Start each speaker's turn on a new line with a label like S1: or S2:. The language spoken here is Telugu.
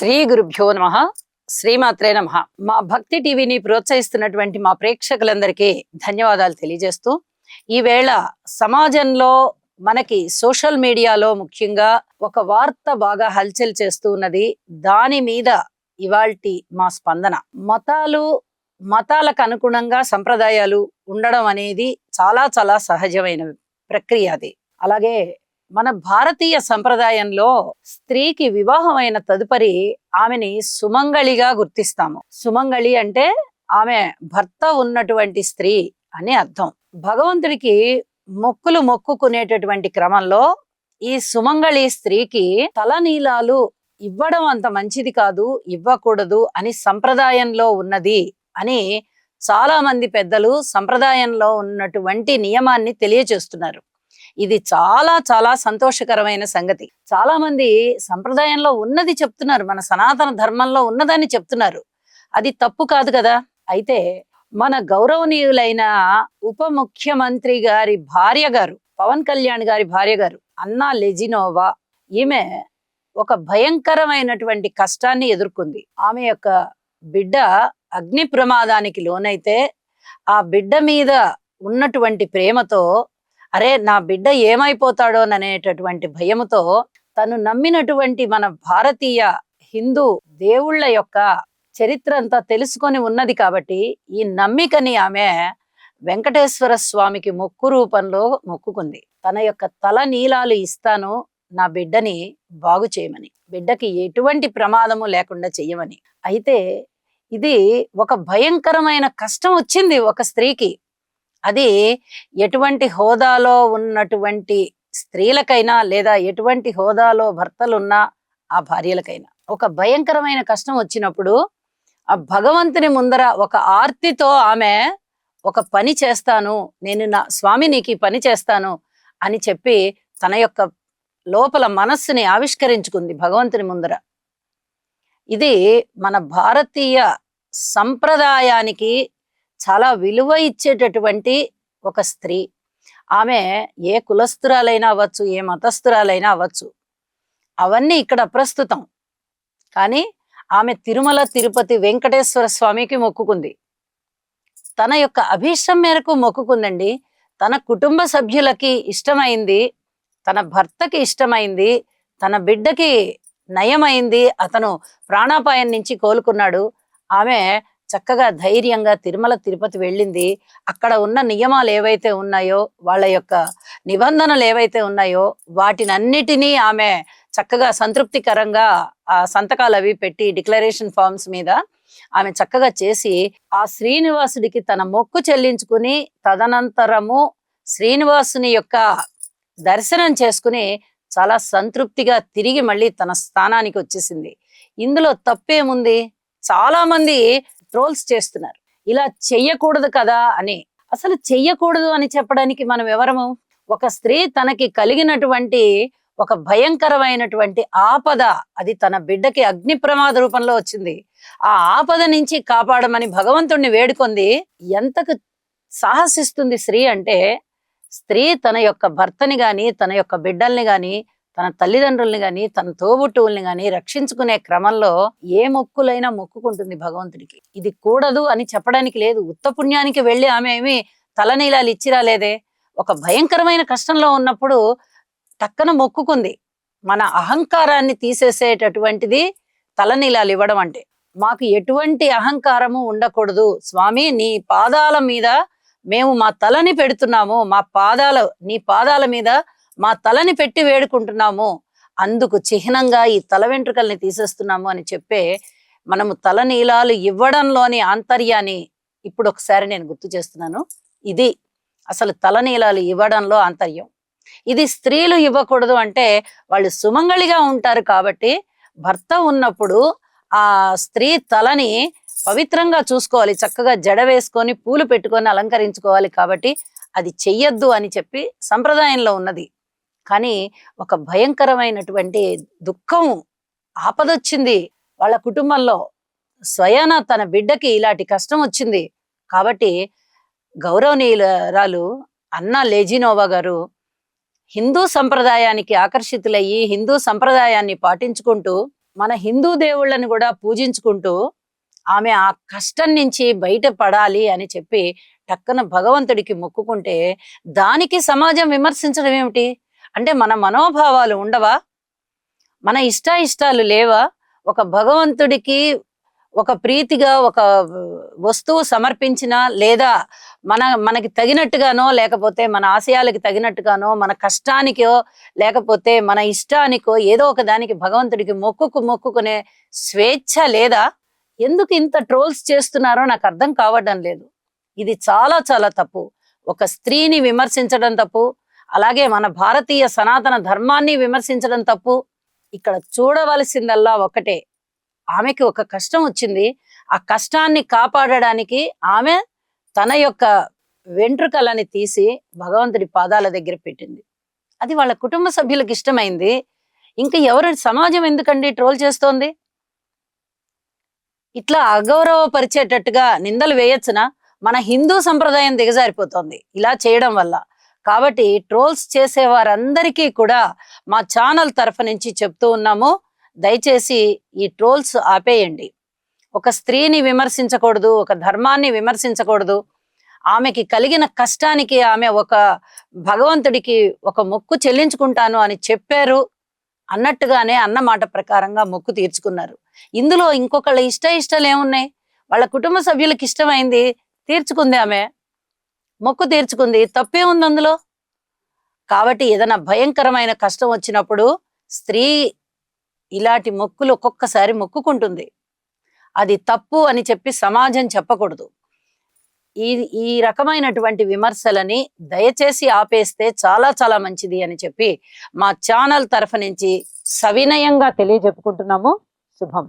S1: శ్రీ గురుభ్యో నమ. శ్రీమాత్రే నమ. మా భక్తి టీవీని ప్రోత్సహిస్తున్నటువంటి మా ప్రేక్షకులందరికీ ధన్యవాదాలు తెలియజేస్తూ ఈవేళ సమాజంలో మనకి సోషల్ మీడియాలో ముఖ్యంగా ఒక వార్త బాగా హల్చల్ చేస్తూ ఉన్నది. దాని మీద ఇవాల్టి మా స్పందన. మతాలు మతాలకు అనుగుణంగా సంప్రదాయాలు ఉండడం అనేది చాలా చాలా సహజమైన ప్రక్రియ అది. అలాగే మన భారతీయ సంప్రదాయంలో స్త్రీకి వివాహమైన తదుపరి ఆమెని సుమంగళిగా గుర్తిస్తాము. సుమంగళి అంటే ఆమె భర్త ఉన్నటువంటి స్త్రీ అని అర్థం. భగవంతుడికి మొక్కులు మొక్కుకునేటటువంటి క్రమంలో ఈ సుమంగళి స్త్రీకి తలనీలాలు ఇవ్వడం అంత మంచిది కాదు ఇవ్వకూడదు అని సంప్రదాయంలో ఉన్నది అని చాలా మంది పెద్దలు సంప్రదాయంలో ఉన్నటువంటి నియమాన్ని తెలియచేస్తున్నారు ఇది చాలా చాలా సంతోషకరమైన సంగతి. చాలా మంది సంప్రదాయంలో ఉన్నది చెప్తున్నారు మన సనాతన ధర్మంలో ఉన్నదని చెప్తున్నారు. అది తప్పు కాదు కదా? అయితే మన గౌరవనీయులైన ఉప ముఖ్యమంత్రి గారి భార్య గారు పవన్ కళ్యాణ్ గారి భార్య గారు అన్నా లెజినోవా ఈమె ఒక భయంకరమైనటువంటి కష్టాన్ని ఎదుర్కొంది. ఆమె యొక్క బిడ్డ అగ్ని ప్రమాదానికి లోనైతే ఆ బిడ్డ మీద ఉన్నటువంటి ప్రేమతో అరే నా బిడ్డ ఏమైపోతాడోననేటటువంటి భయముతో తను నమ్మినటువంటి మన భారతీయ హిందూ దేవుళ్ళ యొక్క చరిత్ర అంతా తెలుసుకొని ఉన్నది కాబట్టి ఈ నమ్మికని ఆమె వెంకటేశ్వర స్వామికి మొక్కు రూపంలో మొక్కుకుంది. తన యొక్క తల నీలాలు ఇస్తాను నా బిడ్డని బాగు చేయమని. బిడ్డకి ఎటువంటి ప్రమాదము లేకుండా చెయ్యమని. అయితే ఇది ఒక భయంకరమైన కష్టం వచ్చింది ఒక స్త్రీకి. అది ఎటువంటి హోదాలో ఉన్నటువంటి స్త్రీలకైనా లేదా ఎటువంటి హోదాలో భర్తలున్నా ఆ భార్యలకైనా. ఒక భయంకరమైన కష్టం వచ్చినప్పుడు ఆ భగవంతుని ముందర ఒక ఆర్తితో ఆమె ఒక పని చేస్తాను నేను నా స్వామి నీకు పని చేస్తాను అని చెప్పి తన యొక్క లోపల మనస్సుని ఆవిష్కరించుకుంది భగవంతుని ముందర. ఇది మన భారతీయ సంప్రదాయానికి చాలా విలువ ఇచ్చేటటువంటి ఒక స్త్రీ. ఆమె ఏ కులస్తురాలైనా అవ్వచ్చు ఏ మతస్థురాలైనా అవ్వచ్చు. అవన్నీ ఇక్కడ అప్రస్తుతం కానీ ఆమె తిరుమల తిరుపతి వెంకటేశ్వర స్వామికి మొక్కుకుంది. తన యొక్క అభీష్టం మేరకు మొక్కుకుందండి. తన కుటుంబ సభ్యులకి ఇష్టమైంది తన భర్తకి ఇష్టమైంది తన బిడ్డకి నయమైంది అతను ప్రాణాపాయం నుంచి కోలుకున్నాడు. ఆమె చక్కగా ధైర్యంగా తిరుమల తిరుపతి వెళ్ళింది. అక్కడ ఉన్న నియమాలు ఏవైతే ఉన్నాయో వాళ్ళ యొక్క నిబంధనలు ఏవైతే ఉన్నాయో వాటినన్నిటినీ ఆమె చక్కగా సంతృప్తికరంగా ఆ సంతకాలు అవి పెట్టి డిక్లరేషన్ ఫార్మ్స్ మీద ఆమె చక్కగా చేసి ఆ శ్రీనివాసుడికి తన మొక్కు చెల్లించుకుని తదనంతరము శ్రీనివాసుని యొక్క దర్శనం చేసుకుని చాలా సంతృప్తిగా తిరిగి మళ్ళీ తన స్థానానికి వచ్చేసింది. ఇందులో తప్పేముంది? చాలా మంది ట్రోల్స్ చేస్తున్నారు. ఇలా చెయ్యకూడదు కదా అని. అసలు చెయ్యకూడదు అని చెప్పడానికి మనం ఎవరము? ఒక స్త్రీ తనకి కలిగినటువంటి ఒక భయంకరమైనటువంటి ఆపద అది తన బిడ్డకి అగ్ని ప్రమాద రూపంలో వచ్చింది. ఆ ఆపద నుంచి కాపాడమని భగవంతుణ్ణి వేడుకొంది. ఎంతకు సాహసిస్తుంది స్త్రీ అంటే స్త్రీ తన యొక్క భర్తని గాని తన యొక్క బిడ్డల్ని గాని తన తల్లిదండ్రుల్ని గాని తన తోబుట్టువుల్ని గాని రక్షించుకునే క్రమంలో ఏ మొక్కులైనా మొక్కుకుంటుంది భగవంతుడికి. ఇది కూడదు అని చెప్పడానికి లేదు. ఉత్తపుణ్యానికి వెళ్ళి ఆమె ఏమి తలనీలాలు ఇచ్చిరా లేదే? ఒక భయంకరమైన కష్టంలో ఉన్నప్పుడు టక్కన మొక్కుకుంది. మన అహంకారాన్ని తీసేసేటటువంటిది తలనీలాలు ఇవ్వడం అంటే. మాకు ఎటువంటి అహంకారము ఉండకూడదు. స్వామి నీ పాదాల మీద మేము మా తలని పెడుతున్నాము. మా పాదాల నీ పాదాల మీద మా తలని పెట్టి వేడుకుంటున్నాము అందుకు చిహ్నంగా ఈ తల వెంట్రుకల్ని తీసేస్తున్నాము అని చెప్పే మనము తల నీలాలు ఇవ్వడంలోని ఆంతర్యాన్ని ఇప్పుడు ఒకసారి నేను గుర్తు చేస్తున్నాను. ఇది అసలు తల నీలాలు ఇవ్వడంలో ఆంతర్యం. ఇది స్త్రీలు ఇవ్వకూడదు అంటే వాళ్ళు సుమంగళిగా ఉంటారు కాబట్టి భర్త ఉన్నప్పుడు ఆ స్త్రీ తలని పవిత్రంగా చూసుకోవాలి చక్కగా జడ వేసుకొని పూలు పెట్టుకొని అలంకరించుకోవాలి కాబట్టి అది చెయ్యొద్దు అని చెప్పి సంప్రదాయంలో ఉన్నది. కానీ ఒక భయంకరమైనటువంటి దుఃఖం ఆపదొచ్చింది. వాళ్ళ కుటుంబంలో స్వయాన తన బిడ్డకి ఇలాంటి కష్టం వచ్చింది. కాబట్టి గౌరవనీయురాలు అన్నా లేజినోవా గారు హిందూ సంప్రదాయానికి ఆకర్షితులయ్యి హిందూ సంప్రదాయాన్ని పాటించుకుంటూ మన హిందూ దేవుళ్ళని కూడా పూజించుకుంటూ ఆమె ఆ కష్టం నుంచి బయటపడాలి అని చెప్పి టక్కన భగవంతుడికి మొక్కుకుంటే దానికి సమాజం విమర్శించడం ఏమిటి? అంటే మన మనోభావాలు ఉండవా? మన ఇష్టాయిష్టాలు లేవా? ఒక భగవంతుడికి ఒక ప్రీతిగా ఒక వస్తువు సమర్పించిన లేదా మన మనకి తగినట్టుగానో లేకపోతే మన ఆశయాలకి తగినట్టుగానో మన కష్టానికో లేకపోతే మన ఇష్టానికో ఏదో ఒక దానికి భగవంతుడికి మొక్కుకు మొక్కుకునే స్వేచ్ఛ లేదా? ఎందుకు ఇంత ట్రోల్స్ చేస్తున్నారో నాకు అర్థం కావడం లేదు. ఇది చాలా చాలా తప్పు. ఒక స్త్రీని విమర్శించడం తప్పు. అలాగే మన భారతీయ సనాతన ధర్మాన్ని విమర్శించడం తప్పు. ఇక్కడ చూడవలసిందల్లా ఒకటే ఆమెకి ఒక కష్టం వచ్చింది. ఆ కష్టాన్ని కాపాడడానికి ఆమె తన యొక్క వెంట్రుకలని తీసి భగవంతుడి పాదాల దగ్గర పెట్టింది. అది వాళ్ళ కుటుంబ సభ్యులకు ఇష్టమైంది. ఇంకా ఎవరు సమాజం ఎందుకండి ట్రోల్ చేస్తోంది? ఇట్లా అగౌరవపరిచేటట్టుగా నిందలు వేయొచ్చునా? మన హిందూ సంప్రదాయం దిగజారిపోతోంది. ఇలా చేయడం వల్ల. కాబట్టి ట్రోల్స్ చేసే వారందరికీ కూడా మా ఛానల్ తరఫు నుంచి చెప్తూ ఉన్నాము. దయచేసి ఈ ట్రోల్స్ ఆపేయండి. ఒక స్త్రీని విమర్శించకూడదు ఒక ధర్మాన్ని విమర్శించకూడదు. ఆమెకి కలిగిన కష్టానికి ఆమె ఒక భగవంతుడికి ఒక మొక్కు చెల్లించుకుంటాను అని చెప్పారు అన్నట్టుగానే అన్న మాట ప్రకారంగా మొక్కు తీర్చుకున్నారు. ఇందులో ఇంకొకళ్ళ ఇష్ట ఇష్టాలు ఏమున్నాయి? వాళ్ళ కుటుంబ సభ్యులకు ఇష్టమైంది తీర్చుకుంది ఆమె. మొక్కు తీర్చుకుంది. తప్పే ఉంది అందులో? కాబట్టి ఏదైనా భయంకరమైన కష్టం వచ్చినప్పుడు స్త్రీ ఇలాంటి మొక్కులు ఒక్కొక్కసారి మొక్కుకుంటుంది. అది తప్పు అని చెప్పి సమాజం చెప్పకూడదు. ఈ ఈ రకమైనటువంటి విమర్శలని దయచేసి ఆపేస్తే చాలా చాలా మంచిది అని చెప్పి మా ఛానల్ తరఫు నుంచి సవినయంగా తెలియజెప్పుకుంటున్నాము. శుభం.